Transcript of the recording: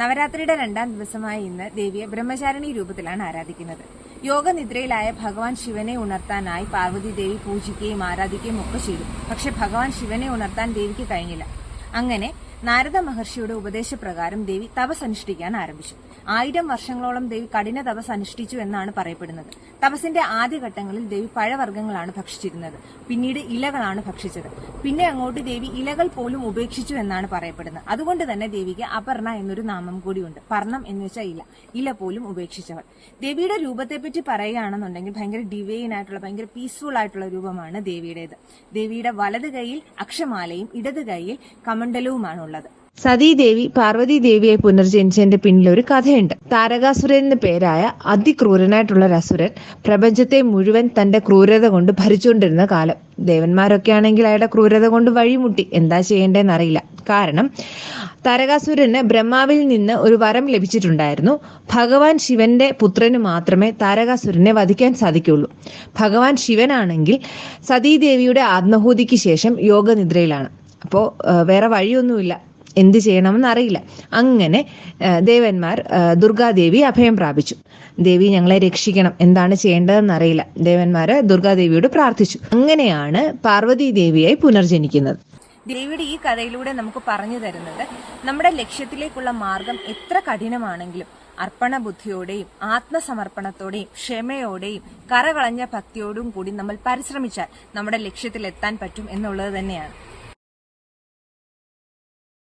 നവരാത്രിയുടെ രണ്ടാം ദിവസമായ ഇന്ന് ദേവിയെ ബ്രഹ്മചാരിണി രൂപത്തിലാണ് ആരാധിക്കുന്നത്. യോഗനിദ്രയിലായ ഭഗവാൻ ശിവനെ ഉണർത്താനായി പാർവതി ദേവി പൂജിക്കുകയും ആരാധിക്കുകയും ഒക്കെ ചെയ്തു. പക്ഷെ ഭഗവാൻ ശിവനെ ഉണർത്താൻ ദേവിക്ക് കഴിഞ്ഞില്ല. അങ്ങനെ നാരദ മഹർഷിയുടെ ഉപദേശപ്രകാരം ദേവി തപസ് അനുഷ്ഠിക്കാൻ ആരംഭിച്ചു. ആയിരം വർഷങ്ങളോളം ദേവി കഠിന തപസ് അനുഷ്ഠിച്ചു എന്നാണ് പറയപ്പെടുന്നത്. തപസിന്റെ ആദ്യഘട്ടങ്ങളിൽ ദേവി പഴവർഗങ്ങളാണ് ഭക്ഷിച്ചിരുന്നത്. പിന്നീട് ഇലകളാണ് ഭക്ഷിച്ചത്. പിന്നെ അങ്ങോട്ട് ദേവി ഇലകൾ പോലും ഉപേക്ഷിച്ചു എന്നാണ് പറയപ്പെടുന്നത്. അതുകൊണ്ട് തന്നെ ദേവിക്ക് അപർണ എന്നൊരു നാമം കൂടിയുണ്ട്. പർണം എന്ന് വെച്ചാൽ ഇല. ഇല പോലും ഉപേക്ഷിച്ചവൾ. ദേവിയുടെ രൂപത്തെപ്പറ്റി പറയുകയാണെന്നുണ്ടെങ്കിൽ ഭയങ്കര ഡിവൈൻ ആയിട്ടുള്ള ഭയങ്കര പീസ്ഫുൾ ആയിട്ടുള്ള രൂപമാണ് ദേവിയുടേത്. ദേവിയുടെ വലത് കൈയിൽ അക്ഷമാലയും ഇടത് കൈയിൽ കമണ്ഡലവുമാണ് ഉള്ളത്. സതീദേവി പാർവതി ദേവിയെ പുനർജനിച്ചതിന്റെ പിന്നിൽ ഒരു കഥയുണ്ട്. താരകാസുരൻ എന്ന പേരായ അതിക്രൂരനായിട്ടുള്ള അസുരൻ പ്രപഞ്ചത്തെ മുഴുവൻ തന്റെ ക്രൂരത കൊണ്ട് ഭരിച്ചുകൊണ്ടിരുന്ന കാലം. ദേവന്മാരൊക്കെ ആണെങ്കിൽ അയാളുടെ ക്രൂരത കൊണ്ട് വഴിമുട്ടി. എന്താ ചെയ്യേണ്ടതെന്ന് അറിയില്ല. കാരണം താരകാസുരന് ബ്രഹ്മാവിൽ നിന്ന് ഒരു വരം ലഭിച്ചിട്ടുണ്ടായിരുന്നു. ഭഗവാൻ ശിവന്റെ പുത്രന് മാത്രമേ താരകാസുരനെ വധിക്കാൻ സാധിക്കുള്ളൂ ഭഗവാൻ ശിവനാണെങ്കിൽ സതീദേവിയുടെ ആത്മഹൂതിക്ക് ശേഷം യോഗനിദ്രയിലാണ്. അപ്പോൾ വേറെ വഴിയൊന്നുമില്ല. എന്ത് ചെയ്യണമെന്ന് അറിയില്ല അങ്ങനെ ദേവന്മാർ ദുർഗാദേവി അഭയം പ്രാപിച്ചു. ദേവി ഞങ്ങളെ രക്ഷിക്കണം. എന്താണ് ചെയ്യേണ്ടതെന്ന് അറിയില്ല ദേവന്മാര് ദുർഗാദേവിയോട് പ്രാർത്ഥിച്ചു. അങ്ങനെയാണ് പാർവതി ദേവിയായി പുനർജനിക്കുന്നത്. ദേവിയുടെ ഈ കഥയിലൂടെ നമുക്ക് പറഞ്ഞു തരുന്നത് നമ്മുടെ ലക്ഷ്യത്തിലേക്കുള്ള മാർഗം എത്ര കഠിനമാണെങ്കിലും അർപ്പണ ബുദ്ധിയോടെയും ആത്മസമർപ്പണത്തോടെയും ക്ഷമയോടെയും കറകളഞ്ഞ ഭക്തിയോടും കൂടി നമ്മൾ പരിശ്രമിച്ചാൽ നമ്മുടെ ലക്ഷ്യത്തിലെത്താൻ പറ്റും എന്നുള്ളത് തന്നെയാണ്.